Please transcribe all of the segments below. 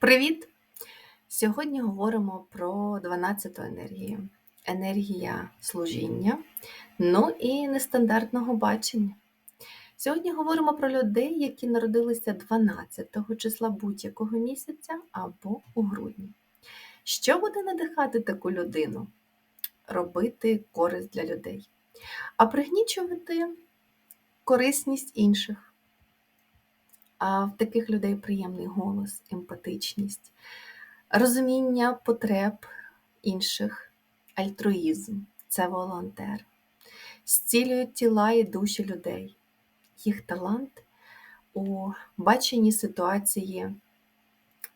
Привіт! Сьогодні говоримо про 12-ту енергію. Енергія служіння, ну і нестандартного бачення. Сьогодні говоримо про людей, які народилися 12 числа будь-якого місяця або у грудні. Що буде надихати таку людину? Робити користь для людей, а пригнічувати корисність інших. А в таких людей приємний голос, емпатичність, розуміння потреб інших, альтруїзм це волонтер, зцілюють тіла і душі людей. Їх талант у баченні ситуації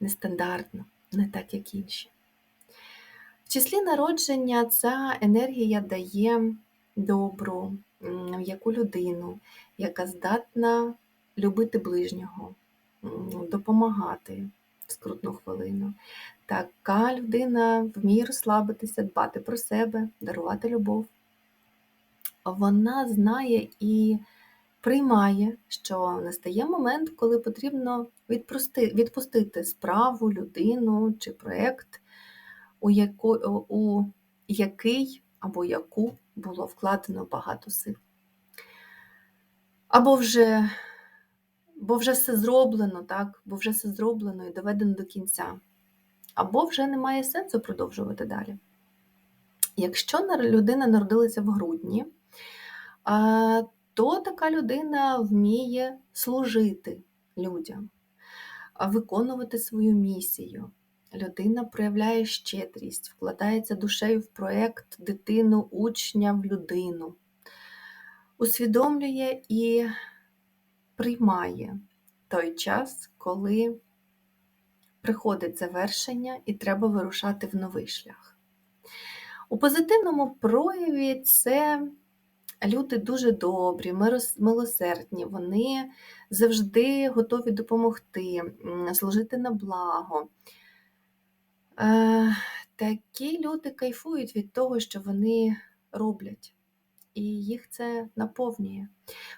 нестандартно, не так, як інші. В числі народження ця енергія дає добру, м'яку людину, яка здатна любити ближнього, допомагати в скрутну хвилину. Така людина вміє розслабитися, дбати про себе, дарувати любов. Вона знає і приймає, що настає момент, коли потрібно відпустити справу, людину чи проєкт, у, у який або яку було вкладено багато сил. Або вже бо вже все зроблено, так, бо вже все зроблено і доведено до кінця. Або вже немає сенсу продовжувати далі. Якщо людина народилася в грудні, то така людина вміє служити людям, виконувати свою місію. Людина проявляє щедрість, вкладається душею в проєкт дитину, учня в людину, усвідомлює і приймає той час, коли приходить завершення і треба вирушати в новий шлях. У позитивному прояві це люди дуже добрі, милосердні, вони завжди готові допомогти, служити на благо. Е, такі люди кайфують від того, що вони роблять і їх це наповнює.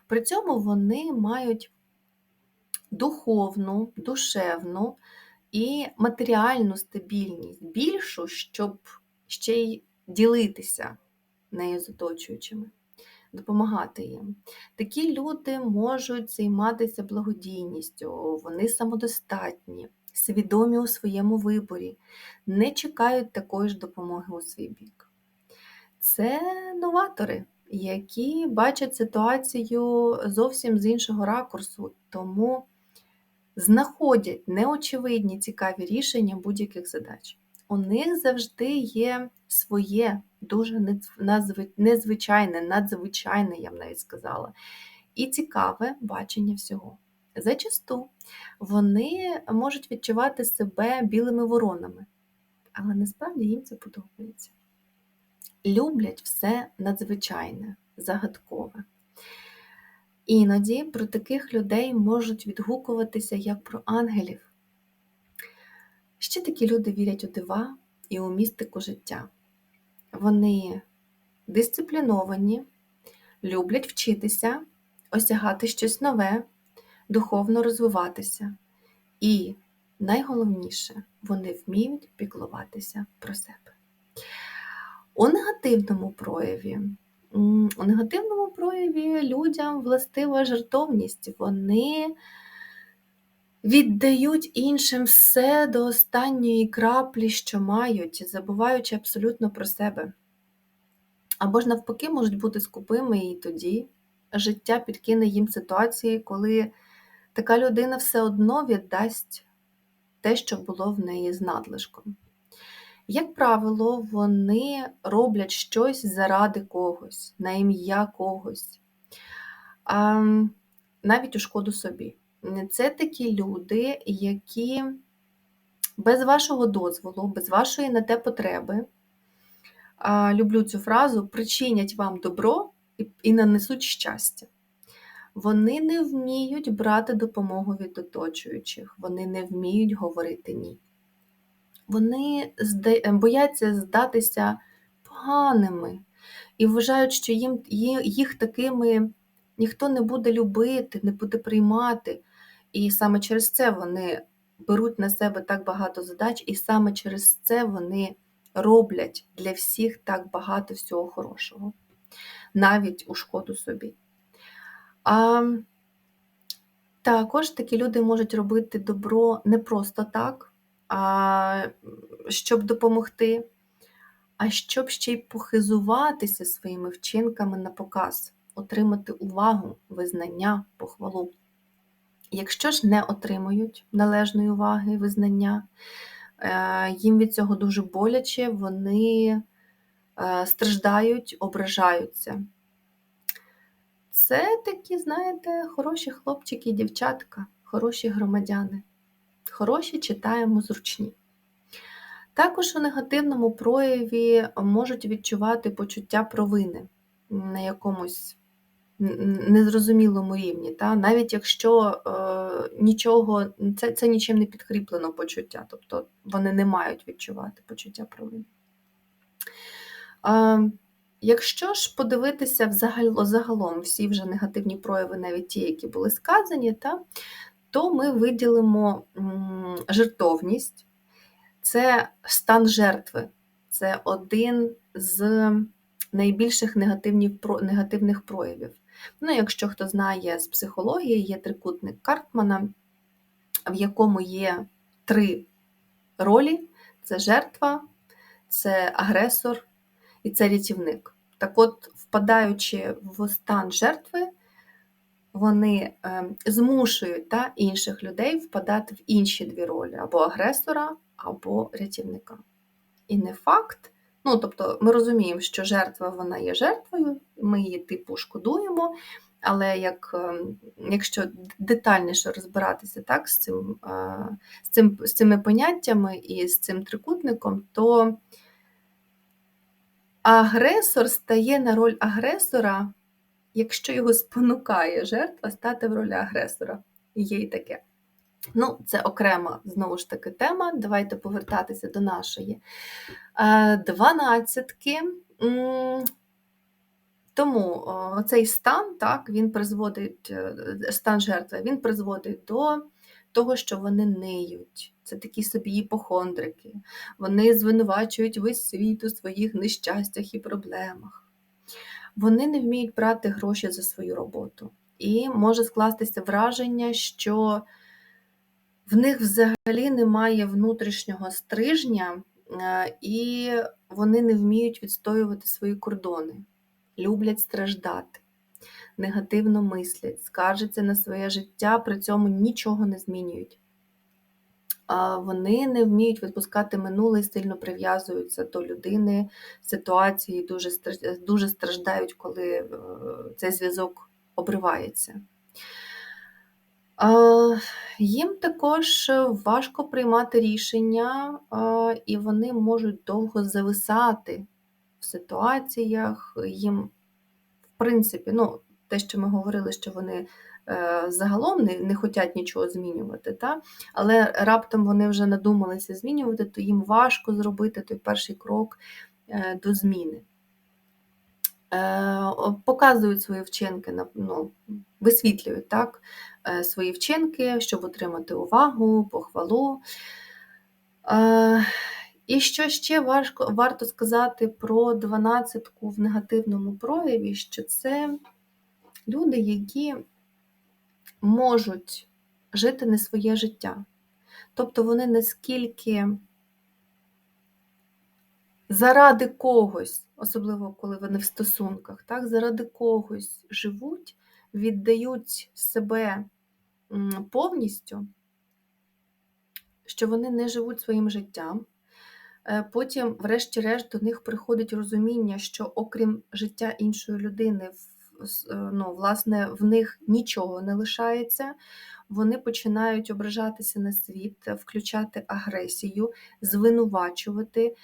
При цьому вони мають духовну, душевну і матеріальну стабільність більшу, щоб ще й ділитися нею з оточуючими, допомагати їм. Такі люди можуть займатися благодійністю, вони самодостатні, свідомі у своєму виборі, не чекають такої ж допомоги у свій бік. Це новатори які бачать ситуацію зовсім з іншого ракурсу, тому знаходять неочевидні цікаві рішення будь-яких задач. У них завжди є своє, дуже незвичайне, надзвичайне, я б навіть сказала, і цікаве бачення всього. Зачасту вони можуть відчувати себе білими воронами, але насправді їм це подобається люблять все надзвичайне, загадкове. Іноді про таких людей можуть відгукуватися як про ангелів. Ще такі люди вірять у дива і у містику життя. Вони дисципліновані, люблять вчитися, осягати щось нове, духовно розвиватися. І найголовніше, вони вміють піклуватися про себе. У негативному прояві. У негативному прояві людям властива жертовність. Вони віддають іншим все до останньої краплі, що мають, забуваючи абсолютно про себе. Або ж, навпаки, можуть бути скупими, і тоді життя підкине їм ситуації, коли така людина все одно віддасть те, що було в неї з надлишком. Як правило, вони роблять щось заради когось, на ім'я когось, а, навіть у шкоду собі. Це такі люди, які без вашого дозволу, без вашої на те потреби, а, люблю цю фразу, причинять вам добро і, і нанесуть щастя. Вони не вміють брати допомогу від оточуючих, вони не вміють говорити ні вони бояться здатися поганими і вважають, що їм, їх такими ніхто не буде любити, не буде приймати. І саме через це вони беруть на себе так багато задач, і саме через це вони роблять для всіх так багато всього хорошого, навіть у шкоду собі. А також такі люди можуть робити добро не просто так, щоб допомогти, а щоб ще й похизуватися своїми вчинками на показ, отримати увагу, визнання, похвалу. Якщо ж не отримують належної уваги визнання, е, їм від цього дуже боляче, вони е, страждають, ображаються. Це такі, знаєте, хороші хлопчики і дівчатка, хороші громадяни. Хороші читаємо зручні. Також у негативному прояві можуть відчувати почуття провини на якомусь незрозумілому рівні. Та? Навіть якщо е, нічого, це це нічим не підкріплено почуття, тобто вони не мають відчувати почуття провини. Е, Якщо ж подивитися взагалі, загалом всі вже негативні прояви, навіть ті, які були сказані, та, то ми виділимо жертовність, це стан жертви, це один з найбільших негативних проявів. Ну, Якщо хто знає з психології, є трикутник Картмана, в якому є три ролі: це жертва, це агресор і це рятівник. Так от, впадаючи в стан жертви, вони ем, змушують та, інших людей впадати в інші дві ролі: або агресора, або рятівника. І не факт. Ну, тобто, ми розуміємо, що жертва вона є жертвою, ми її типу шкодуємо, але як, ем, якщо детальніше розбиратися так, з, цим, е, з, цим, з цими поняттями і з цим трикутником, то агресор стає на роль агресора, якщо його спонукає жертва стати в ролі агресора. Є й таке. Ну, це окрема, знову ж таки, тема. Давайте повертатися до нашої е, дванадцятки. Тому цей стан, так, він призводить, е, стан жертви, він призводить до того, що вони ниють. Це такі собі іпохондрики. Вони звинувачують весь світ у своїх нещастях і проблемах. Вони не вміють брати гроші за свою роботу. І може скластися враження, що в них взагалі немає внутрішнього стрижня, е, і вони не вміють відстоювати свої кордони, люблять страждати, негативно мислять, скаржаться на своє життя, при цьому нічого не змінюють. Вони не вміють відпускати минуле сильно прив'язуються до людини, ситуації, дуже дуже страждають, коли е, цей зв'язок обривається. Їм також важко приймати рішення, і вони можуть довго зависати в ситуаціях. Їм, в принципі, ну, те, що ми говорили, що вони загалом не не хочуть нічого змінювати, та? але раптом вони вже надумалися змінювати, то їм важко зробити той перший крок е, до зміни. Е, показують свої вчинки, ну, висвітлюють так, е, свої вчинки, щоб отримати увагу, похвалу. Е, і що ще важко, варто сказати про дванадцятку в негативному прояві, що це люди, які можуть жити не своє життя. Тобто вони наскільки заради когось, особливо коли вони в стосунках, так, заради когось живуть, віддають себе повністю, що вони не живуть своїм життям. Е, потім, врешті-решт, до них приходить розуміння, що окрім життя іншої людини, е, ну, власне, в них нічого не лишається. Вони починають ображатися на світ, включати агресію, звинувачувати.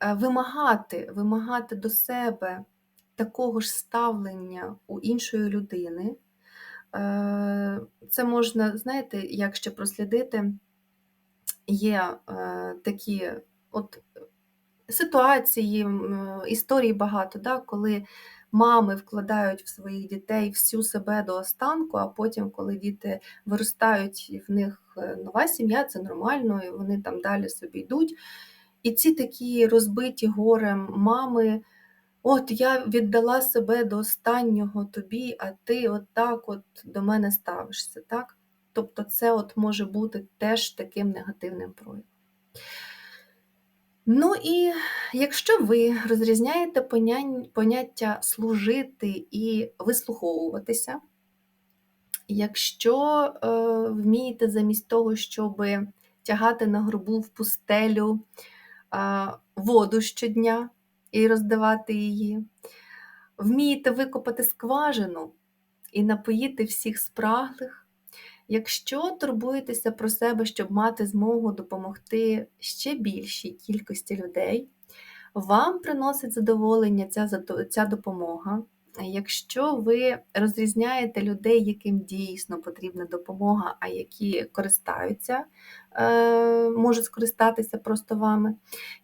Е, вимагати, вимагати до себе такого ж ставлення у іншої людини. Е, це можна, знаєте, як ще прослідити, є е, такі от ситуації, історії багато, да, коли мами вкладають в своїх дітей всю себе до останку, а потім, коли діти виростають, в них е, нова сім'я, це нормально, і вони там далі собі йдуть. І ці такі розбиті горем мами. От я віддала себе до останнього тобі, а ти от так от до мене ставишся. так? Тобто це от може бути теж таким негативним проявом. Ну і якщо ви розрізняєте поняття служити і вислуховуватися, якщо е, вмієте замість того, щоб тягати на грубу в пустелю е, воду щодня і роздавати її, вмієте викопати скважину і напоїти всіх спраглих, Якщо турбуєтеся про себе, щоб мати змогу допомогти ще більшій кількості людей, вам приносить задоволення ця ця допомога. Якщо ви розрізняєте людей, яким дійсно потрібна допомога, а які користаються, е, можуть скористатися просто вами.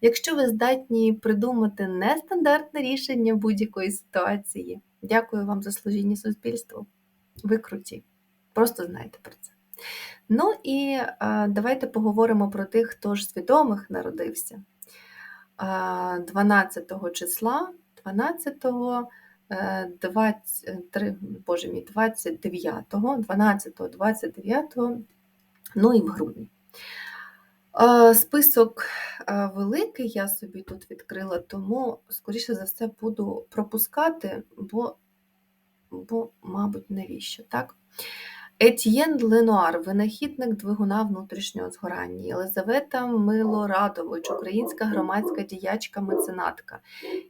Якщо ви здатні придумати нестандартне рішення будь-якої ситуації, дякую вам за служіння суспільству. Ви круті. Просто знайте про це. Ну і а, давайте поговоримо про тих, хто ж свідомих народився. А, 12 числа, 12, 23, боже мій, 29, 12, 29, ну і в грудні. Список великий я собі тут відкрила, тому, скоріше за все, буду пропускати, бо, бо мабуть, навіщо, так? Етьєн Ленуар, винахідник двигуна внутрішнього згорання, Єлизавета Милорадович, українська громадська діячка меценатка,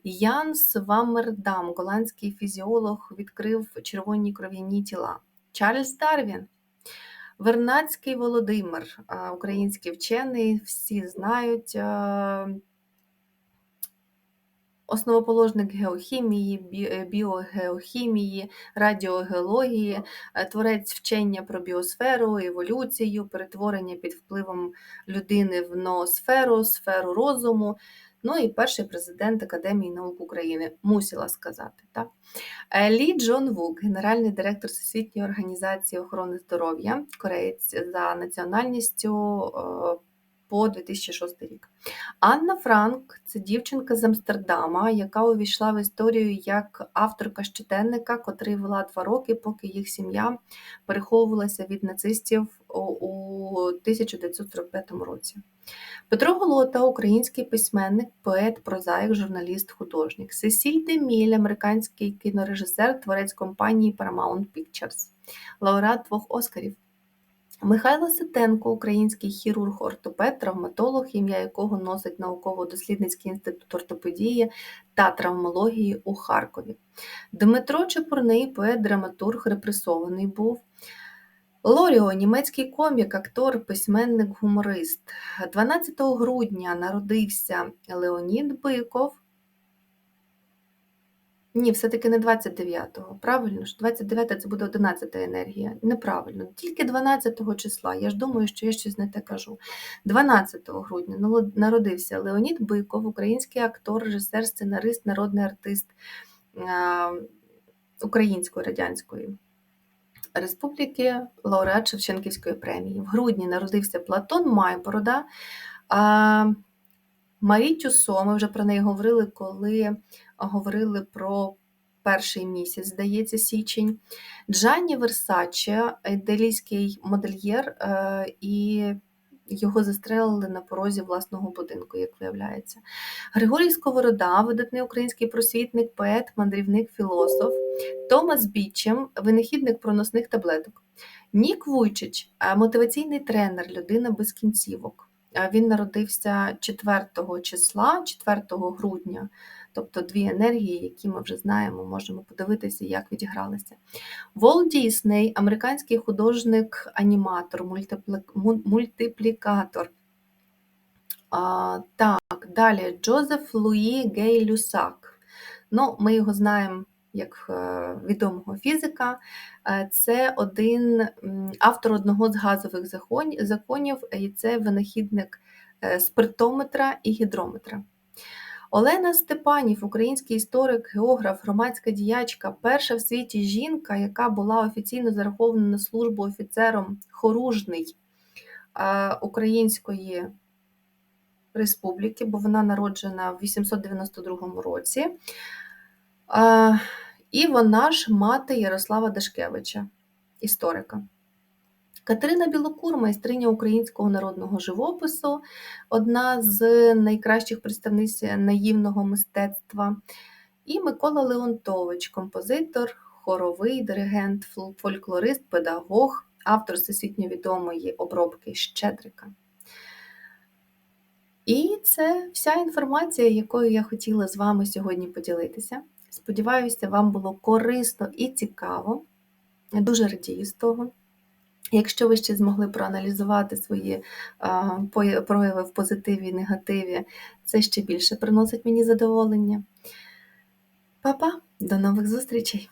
Ян Свамердам, голландський фізіолог, відкрив червоні кров'яні тіла, Чарльз Дарвін, Вернацький Володимир, український вчений, всі знають. Основоположник геохімії, е, біогеохімії, радіогеології, е, творець вчення про біосферу, еволюцію, перетворення під впливом людини в ноосферу, сферу розуму. Ну і перший президент Академії наук України, мусила сказати. Так? Е, Лі Джон Вук, генеральний директор Всесвітньої організації охорони здоров'я, кореєць за національністю по 2006 рік. Анна Франк це дівчинка з Амстердама, яка увійшла в історію як авторка щоденника, котрий вела два роки, поки їх сім'я переховувалася від нацистів у 1945 році. Петро Голота, український письменник, поет, прозаїк, журналіст, художник. Сесіль Деміль, американський кінорежисер, творець компанії Paramount Pictures, лауреат двох Оскарів. Михайло Ситенко, український хірург, ортопед, травматолог, ім'я якого носить науково-дослідницький інститут ортопедії та травмології у Харкові. Дмитро Чепурний, поет, драматург, репресований був. Лоріо, німецький комік, актор, письменник, гуморист. 12 грудня народився Леонід Биков, ні, все-таки не 29-го. Правильно ж, 29 це буде 11-та енергія. Неправильно, тільки 12-го числа. Я ж думаю, що я щось не те кажу. 12 грудня народився Леонід Биков, український актор, режисер, сценарист, народний артист Української радянської республіки, лауреат Шевченківської премії. В грудні народився Платон Майборода. Марі Тюсо, ми вже про неї говорили, коли говорили про перший місяць, здається, січень. Джанні Версаче, італійський модельєр, е, і його застрелили на порозі власного будинку, як виявляється. Григорій Сковорода, видатний український просвітник, поет, мандрівник, філософ, Томас Бічем, винахідник проносних таблеток. Нік Вуйчич, е, мотиваційний тренер, людина без кінцівок. Він народився 4 числа, 4 грудня, тобто дві енергії, які ми вже знаємо, можемо подивитися, як відігралися. Волт Дісней, американський художник-аніматор, мультиплікатор. А, Так, далі Джозеф Луї Гей Люсак. Ну, Ми його знаємо як е, відомого фізика, е, це один автор одного з газових законів, і це винахідник е, спиртометра і гідрометра. Олена Степанів, український історик, географ, громадська діячка, перша в світі жінка, яка була офіційно зарахована на службу офіцером хоружний е, Української Республіки, бо вона народжена в 892 році. Е, І вона ж мати Ярослава Дашкевича, історика. Катерина Білокур, майстриня українського народного живопису, одна з найкращих представниць наївного мистецтва. І Микола Леонтович, композитор, хоровий диригент, фольклорист, педагог, автор всесвітньо відомої обробки Щедрика. І це вся інформація, якою я хотіла з вами сьогодні поділитися. Сподіваюся, вам було корисно і цікаво. Я дуже радію з того. Якщо ви ще змогли проаналізувати свої прояви в позитиві і негативі, це ще більше приносить мені задоволення. Па-па, до нових зустрічей!